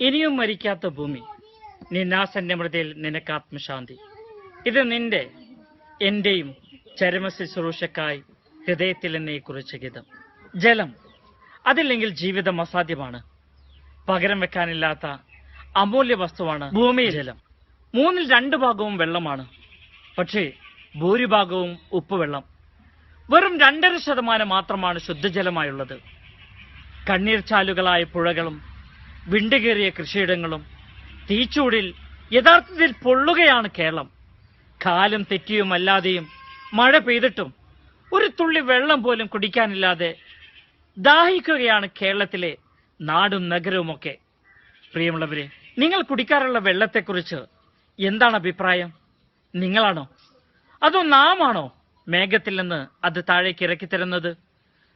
ഇനിയും മരിക്കാത്ത ഭൂമി. നിന്നാസന്റെ മൃതയിൽ നിനക്ക് ആത്മശാന്തി. ഇത് നിന്റെ എന്റെയും ചരമ ശുശ്രൂഷക്കായി ഹൃദയത്തിൽ എന്നെ കുറിച്ച ഗീതം. ജലം അതില്ലെങ്കിൽ ജീവിതം അസാധ്യമാണ്. പകരം വെക്കാനില്ലാത്ത അമൂല്യ വസ്തുവാണ് ഭൂമിയിൽ ജലം. മൂന്നിൽ രണ്ട് ഭാഗവും വെള്ളമാണ്. പക്ഷേ ഭൂരിഭാഗവും ഉപ്പുവെള്ളം. വെറും രണ്ടര ശതമാനം മാത്രമാണ് ശുദ്ധജലമായുള്ളത്. കണ്ണീർ ചാലുകളായ പുഴകളും വിണ്ടുകേറിയ കൃഷിയിടങ്ങളും തീച്ചൂടിൽ യഥാർത്ഥത്തിൽ പൊള്ളുകയാണ് കേരളം. കാലം തെറ്റിയും അല്ലാതെയും മഴ പെയ്തിട്ടും ഒരു തുള്ളി വെള്ളം പോലും കുടിക്കാനില്ലാതെ ദാഹിക്കുകയാണ് കേരളത്തിലെ നാടും നഗരവുമൊക്കെ. പ്രിയമുള്ളവരെ നിങ്ങൾ കുടിക്കാറുള്ള വെള്ളത്തെക്കുറിച്ച് എന്താണ് അഭിപ്രായം? നിങ്ങളാണോ? അതോ നാമാണോ മേഘത്തിൽ നിന്ന് അത് താഴേക്ക് ഇറക്കി തരുന്നത്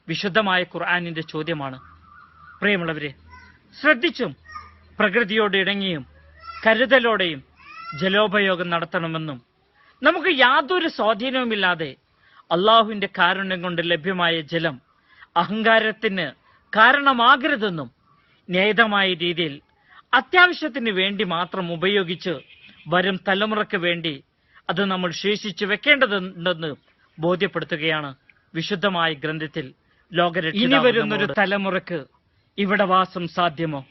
വിശുദ്ധമായ ഖുർആാനിന്റെ ചോദ്യമാണ്. പ്രിയമുള്ളവരെ ശ്രദ്ധിച്ചും പ്രകൃതിയോട് ഇണങ്ങിയും കരുതലോടെയും ജലോപയോഗം നടത്തണമെന്നും നമുക്ക് യാതൊരു സ്വാധീനവുമില്ലാതെ അള്ളാഹുവിന്റെ കാരുണ്യം കൊണ്ട് ലഭ്യമായ ജലം അഹങ്കാരത്തിന് കാരണമാകരുതെന്നും നേതമായ രീതിയിൽ അത്യാവശ്യത്തിന് വേണ്ടി മാത്രം ഉപയോഗിച്ച് വരും തലമുറയ്ക്ക് വേണ്ടി അത് നമ്മൾ ശേഷിച്ചു വെക്കേണ്ടതുണ്ടെന്ന് ബോധ്യപ്പെടുത്തുകയാണ് വിശുദ്ധമായ ഗ്രന്ഥത്തിൽ ലോകരക്ഷ ഇനി വരുന്നൊരു തലമുറയ്ക്ക് ഇവിടെ വാസം സാധ്യമോ?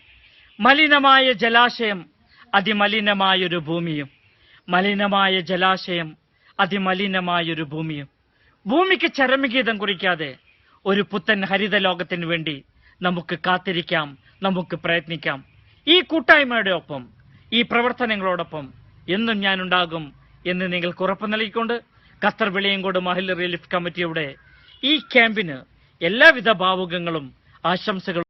മലിനമായ ജലാശയം അതിമലിനമായൊരു ഭൂമിയും. മലിനമായ ജലാശയം അതിമലിനമായൊരു ഭൂമിയും. ഭൂമിക്ക് ചരമഗീതം കുറിക്കാതെ ഒരു പുത്തൻ ഹരിത ലോകത്തിന് വേണ്ടി നമുക്ക് കാത്തിരിക്കാം നമുക്ക് പ്രയത്നിക്കാം. ഈ കൂട്ടായ്മയുടെ ഒപ്പം ഈ പ്രവർത്തനങ്ങളോടൊപ്പം എന്നും ഞാനുണ്ടാകും എന്ന് നിങ്ങൾക്ക് ഉറപ്പ് നൽകിക്കൊണ്ട് ഖത്തർ വെളിയങ്കോട് മഹിള റിലീഫ് കമ്മിറ്റിയുടെ ഈ ക്യാമ്പിന് എല്ലാവിധ ഭാവുകങ്ങളും ആശംസകളും